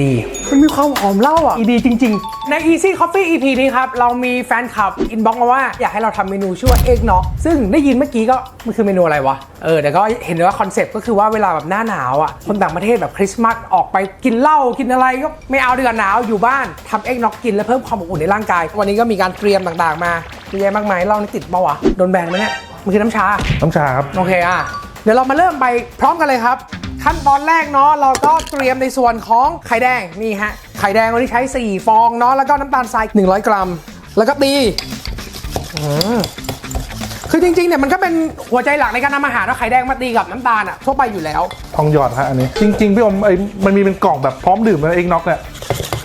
ดี มันมีความหอมเหล้าอะดีจริง ๆ ใน Easy Coffee EP นี้ครับ เรามีแฟนคลับอินบ็อกมาว่าอยากให้เราทำเมนูชื่อว่าเอกเนาะซึ่งได้ยินเมื่อกี้ก็มันคือเมนูอะไรวะ เออแต่ก็เห็นเลยว่าคอนเซปต์ก็คือว่าเวลาแบบหน้าหนาวอะคนต่างประเทศแบบคริสต์มาสออกไปกินเหล้ากินอะไรก็ไม่เอาดีกว่าหนาวอยู่บ้านทำเอกเนาะกินแล้วเพิ่มความอบอุ่นในร่างกาย วันนี้ก็มีการเตรียมต่างๆมาเยอะแยะมากมายเหล้านี่ติดเปล่าวะโดนแบนไหมเนี่ยมันคือน้ำชาน้ำชาครับโอเคอะเดี๋ยวเรามาเริ่มไปพร้อมกันเลยครับ ขั้นตอนแรกเนาะเราก็เตรียมในส่วนของไข่แดงนี่ฮะไข่แดงวันนี้ใช้ 4 ฟองเนาะแล้วก็น้ำตาลทราย 100 กรัม แล้วก็ตีอืมคือจริงๆเนี่ยมันก็เป็นหัวใจหลักในการทำอาหารว่าไข่แดงมาตีกับน้ำตาลอะทั่วไปอยู่แล้ว ทองหยอดฮะอันนี้ จริง ๆ พี่อมไอ้มันมีเป็นกล่องแบบพร้อมดื่มเลยเอ็กน็อกเนี่ย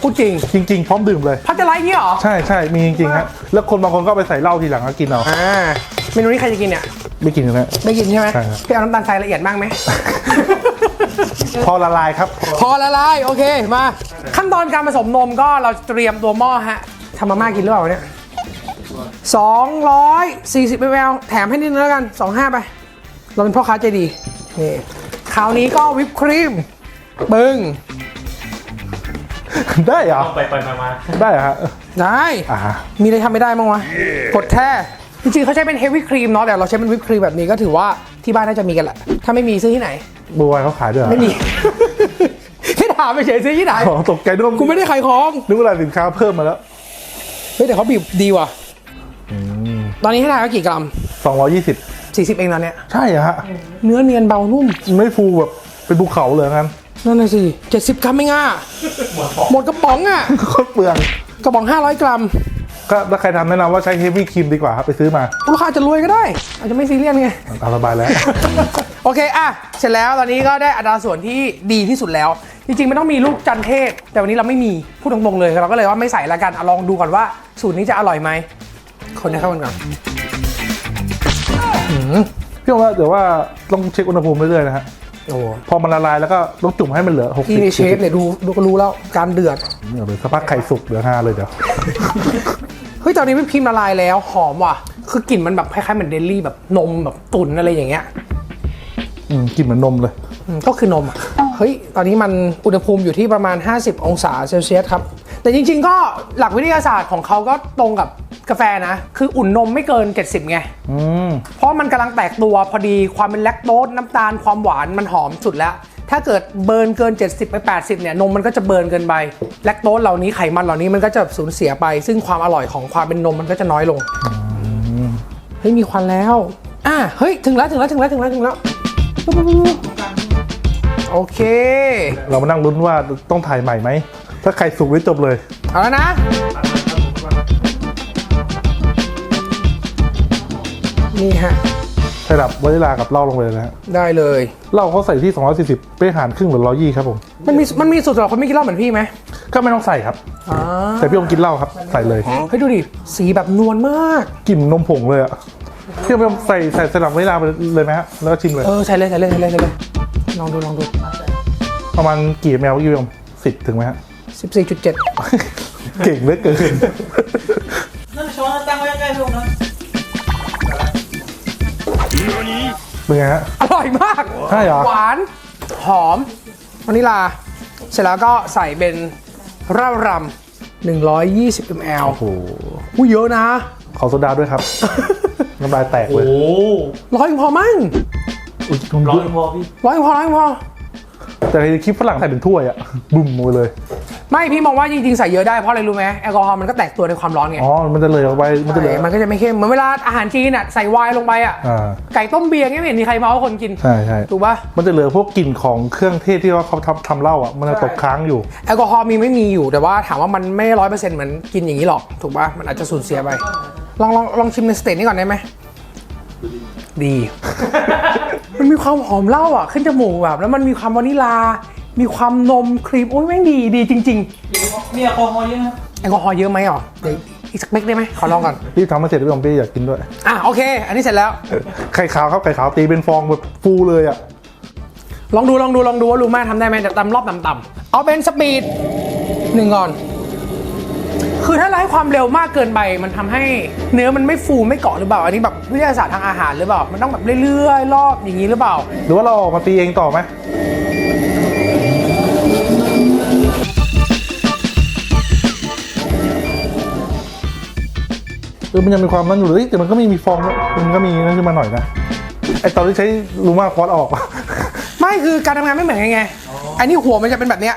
พูดจริง จริง ๆ พร้อมดื่มเลย พัชจะไลท์เงี้ยเหรอ ใช่ใช่มีจริงๆฮะแล้วคนบางคนก็เอาไปใส่เหล้าทีหลังก็กินเอาอ่าเมนูนี้ใครจะกินเนี่ยไม่กินนะได้กินใช่ไหมใช่ครับ พี่เอาน้ำตาลทรายละเอียดมากไหม พอละลายครับ พอละลายโอเคมา ขั้นตอนการผสมนมก็เราเตรียมตัวหม้อฮะทำมาม่ากินหรือเปล่าวะเนี่ย240 ml แถมให้นิดนึงแล้วกัน 25 ไป เราเป็นพ่อค้าใจดีนี่คราวนี้ก็วิปครีมปึ้งได้เหรอ ไปไปมามาได้เหรอฮะได้ อ่า มีอะไรทำไม่ได้มั้งวะ กดแค่ จริงๆเขาใช้เป็นเฮฟวี่ครีมเนาะแต่เราใช้เป็นวิปครีมแบบนี้ก็ถือว่าที่บ้านน่าจะมีกันแหละ ถ้าไม่มีซื้อที่ไหน บัวไวเขาขายด้วยเหรอไม่มีที่ถามไปเฉยซื้อที่ไหนอ๋อตกใจด้วยกูไม่ได้ขายของนึกว่าสินค้าเพิ่มมาแล้ว เฮ้ยแต่เขาบีบดีว่ะตอนนี้ให้ทายว่ากี่กรัม220 40 เองตอนเนี้ยใช่เหรอฮะ เนื้อเนียนเบานุ่มไม่ฟูแบบเป็นภูเขาเลยงั้นนั่นน่ะสิ70กรัมไม่ง่าหมดกระป๋องอะ โคตรเปลือง กระป๋อง 500 กรัม ก็ถ้าใครทำแนะนำว่าใช้เฮฟวี่ครีมดีกว่าครับไปซื้อมาลูกค้าอาจจะรวยก็ได้อาจจะไม่ซีเรียสไง ตามสบายแล้ว โอเค อะ เสร็จแล้วตอนนี้ก็ได้อัตราส่วนที่ดีที่สุดแล้ว จริงๆมันต้องมีลูกจันเทศ แต่วันนี้เราไม่มี พูดตรงๆเลย เราก็เลยว่าไม่ใส่ละกันอะลองดูก่อนว่าสูตรนี้จะอร่อยไหม คนให้เข้ากันก่อนพี่ว่าเดี๋ยวว่าต้องเช็คอุณหภูมิเรื่อยๆนะฮะ โอ้พอมันละลายแล้วก็ต้องจุ่มให้มันเหลือ60พี่ในเชฟเนี่ยดูดูก็รู้แล้วการเดือดเดี๋ยวสักพักไข่สุกเหลือห้าเลยเดี๋ยว เฮ้ยตอนนี้วิปครีมละลายแล้วหอมว่ะ คือกลิ่นมันแบบคล้ายๆเหมือนเดลี่แบบนมแบบตุ๋นอะไรอย่างเงี้ยอืมกลินเหมือนนมเลย อืมก็คือนมอะเฮ้ย ตอนนี้มันอุณหภูมิอยู่ที่ประมาณ 50 องศาเซลเซียสครับ แต่จริงๆก็หลักวิทยาศาสตร์ของเขาก็ตรงกับ กาแฟนะ คืออุ่นนมไม่เกิน 70 ไง อืม เพราะมันกำลังแตกตัวพอดีความเป็นแลคโตสน้ำตาลความหวานมันหอมสุดแล้ว ถ้าเกิดเบิร์นเกิน 70 ไป 80 เนี่ย นมมันก็จะเบิร์นเกินไปแลคโตสเหล่านี้ไขมันเหล่านี้มันก็จะสูญเสียไป ซึ่งความอร่อยของความเป็นนมมันก็จะน้อยลงเฮ้ยมีควันแล้ว อะเฮ้ยถึงแล้วถึงแล้วถึงแล้วถึงแล้วถึงแล้วปุ๊บปุ๊บปุ๊บปุ๊บโอเค เรามานั่งลุ้นว่าต้องถ่ายใหม่ไหม ถ้าไข่สุกไว้จบเลย เอาแล้วนะ นี่ฮะใส่ดับวานิลากับเหล้าลงไปเลยนะฮะได้เลย เหล้าเขาใส่ที่ 240เป้หารครึ่งหรือ120ครับผมมันมีมันมีสูตรสำหรับคนไม่กินเหล้าเหมือนพี่ไหมก็ไม่ต้องใส่ครับอ่าแต่พี่อมกินเหล้าครับ ใส่เลยเฮ้ยดูดิสีแบบนวลมาก กลิ่นนมผงเลยอะพี่อมใส่ใส่สลับวานิลาไปเลยไหมฮะแล้วก็ชิมเลย เออใส่เลยใส่เลยใส่เลยใส่เลยลองดูลองดูประมาณกี่แมวพี่อมสิบถึงไหมฮะ 14.7เก่งเหลือเกินนั่นช้อนตั้งไว้ใกล้ๆพี่ผมนะ เป็นไงฮะ อร่อยมาก ใช่เหรอ หวาน หอมวานิลา เสร็จแล้วก็ใส่เป็นเหล้ารำ120 ml โอ้โหอุ้ยเยอะนะ ขอโซดาด้วยครับ น้ำลายแตกเลยโอ้ร้อยพอมั้งอุ๊ยร้อยพอพี่ร้อยพอร้อยพอแต่ในคลิปฝรั่งใส่เป็นถ้วยอะบุ้มมาเลย ไม่พี่มองว่าจริงๆใส่เยอะได้เพราะอะไรรู้ไหมแอลกอฮอล์มันก็แตกตัวในความร้อนไงอ๋อ มันจะเลยออกไปมันจะเหลือมันก็จะไม่เข้มเหมือนเวลาอาหารจีนอะใส่ไวน์ลงไปอะอ่า ไก่ต้มเบียร์เงี้ยไม่เห็นมีใครเมาคนกินใช่ใช่ถูกปะ มันจะเหลือพวกกลิ่นของเครื่องเทศที่ว่าเขาทำทำเหล้าอะ มันจะตกค้างอยู่ แอลกอฮอล์มีไม่มีอยู่แต่ว่าถามว่ามันไม่ร้อยเปอร์เซ็นต์เหมือนกินอย่างนี้หรอก ถูกปะมันอาจจะสูญเสียไป ลองลองลองชิมในสเตจนี้ก่อนได้ไหม ดี มันมีความหอมเหล้าอะ ขึ้นจมูกแบบ แล้วมันมีความวานิลา มีความนมครีมโอ้ยแม่งดีดีจริง มีแอลกอฮอล์เยอะนะๆ แอลกอฮอล์เยอะไหมอะเดี๋ยวอีกสักเม็ดได้ไหมขอลองก่อน พี่ทำมาเสร็จพี่อมพี่อยากกินด้วย อะโอเค อันนี้เสร็จแล้ว ไข่ขาวครับไข่ขาวตีเป็นฟองแบบฟูเลยอะ ลองดูลองดูลองดูว่าลูม่าทำได้ไหมแต่ตำรอบต่ำๆเอาเป็นสปีดหนึ่งก่อน คือถ้าเราให้ความเร็วมากเกินไปมันทำให้เนื้อมันไม่ฟูไม่เกาะหรือเปล่า อันนี้แบบวิทยาศาสตร์ทางอาหารหรือเปล่า มันต้องแบบเรื่อยๆรอบอย่างนี้หรือเปล่า หรือว่าเราออกมาตีเองต่อไหม เออมันยังมีความนั่นอยู่เลยแต่มันก็ไม่มีฟองด้วยมันก็มีนั่นขึ้นมาหน่อยนะไอตอนที่ใช้ลูมาคอร์สออกอะไม่คือการทำงานไม่เหมือนกันไงอันนี้หัวมันจะเป็นแบบเนี้ย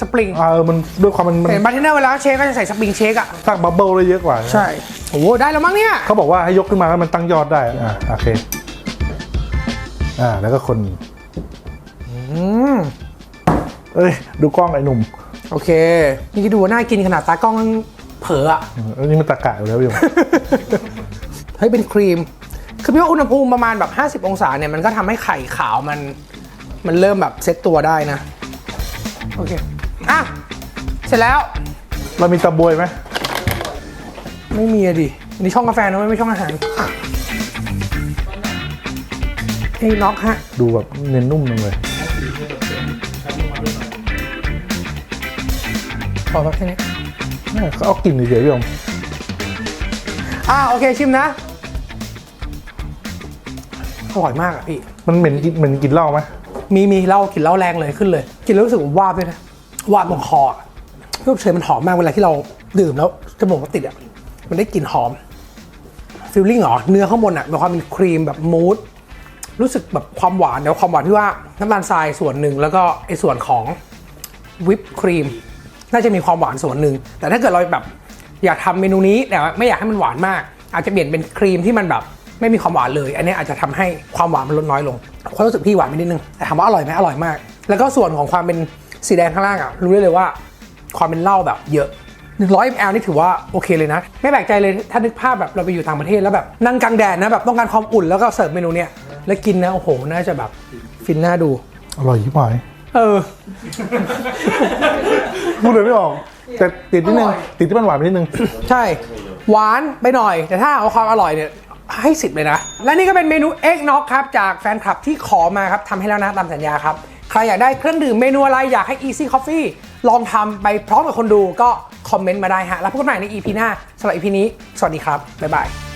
สปริงอ่าเออมันด้วยความมันมันเห็นบาร์เทนเนอร์เวลาเชคก็จะใส่สปริงเชคอะสร้างบับเบิลได้เยอะกว่าใช่โอ้โหได้แล้วมั้งเนี่ยเขาบอกว่าให้ยกขึ้นมาแล้วมันตั้งยอดได้อ่าโอเคอ่าแล้วก็คนอืมเอ้ยดูกล้องไอ้หนุ่มโอเคนี่คิดดูว่าน่ากินขนาดตากล้อง เผลออะเออนี่มันตะกะอยู่แล้วพี่หยงเฮ้ยเป็นครีม คือพี่ว่าอุณหภูมิประมาณแบบ 50 องศาเนี่ยมันก็ทำให้ไข่ขาวมัน มันเริ่มแบบเซ็ตตัวได้นะ โอเค อะ เสร็จแล้ว เรามีตะบวยไหมไม่มีอะดิอันนี้ช่องกาแฟนะไม่ใช่ช่องอาหารเอ้ยน็อกฮะ ดูแบบเน้นนุ่มจังเลยพอแล้วแค่นี้ เนี่ยเขาเอากลิ่นเฉยๆพี่หยงอะโอเคชิมนะ อร่อยมากอะพี่ มันเหม็นกินเหม็นกินเหล้าไหมมีมีเหล้ากลิ่นเหล้าแรงเลยขึ้นเลย กินแล้วรู้สึกว่าวาบด้วยนะวาบตรงคออะเครื่องเชยมันหอมมากเวลาที่เราดื่มแล้วจมูกมันติดอะ มันได้กลิ่นหอมฟิลลิ่งเหรอ เนื้อข้างบนอะมีความเป็นครีมแบบมูสรู้สึกแบบความหวานเดี๋ยวความหวานที่ว่าน้ำตาลทรายส่วนหนึ่งแล้วก็ไอ้ส่วนของวิปครีม น่าจะมีความหวานส่วนหนึ่ง แต่ถ้าเกิดเราแบบอยากทำเมนูนี้แต่ว่าไม่อยากให้มันหวานมาก อาจจะเปลี่ยนเป็นครีมที่มันแบบไม่มีความหวานเลย อันนี้อาจจะทำให้ความหวานมันลดน้อยลงความรู้สึกพี่หวานไปนิดนึงแต่ถามว่าอร่อยไหมอร่อยมาก แล้วก็ส่วนของความเป็นสีแดงข้างล่างอะรู้ได้เลยว่าความเป็นเหล้าแบบเยอะ100 ml นี่ถือว่าโอเคเลยนะ ไม่แปลกใจเลยถ้านึกภาพแบบเราไปอยู่ต่างประเทศแล้วแบบนั่งกลางแดดนะแบบต้องการความอุ่นแล้วก็เสิร์ฟเมนูเนี้ยแล้วกินนะโอ้โหน่าจะแบบฟินน่าดูอร่อยยิ่งหาย เออ พูดเลยไม่ออก แต่ติดนิดนึงอร่อยติดที่มันหวานไปนิดนึง ใช่ หวานไปหน่อย แต่ถ้าเอาความอร่อยเนี่ยให้สิบเลยนะ และนี่ก็เป็นเมนูเอ็กน็อกครับ จากแฟนคลับที่ขอมาครับทำให้แล้วนะตามสัญญาครับ ใครอยากได้เครื่องดื่มเมนูอะไรอยากให้ Easy Coffee ลองทำไปพร้อมกับคนดูก็คอมเมนต์มาได้ฮะ แล้วพบกันใหม่ใน EP หน้าสำหรับ EP นี้ สวัสดีครับ บ๊ายบาย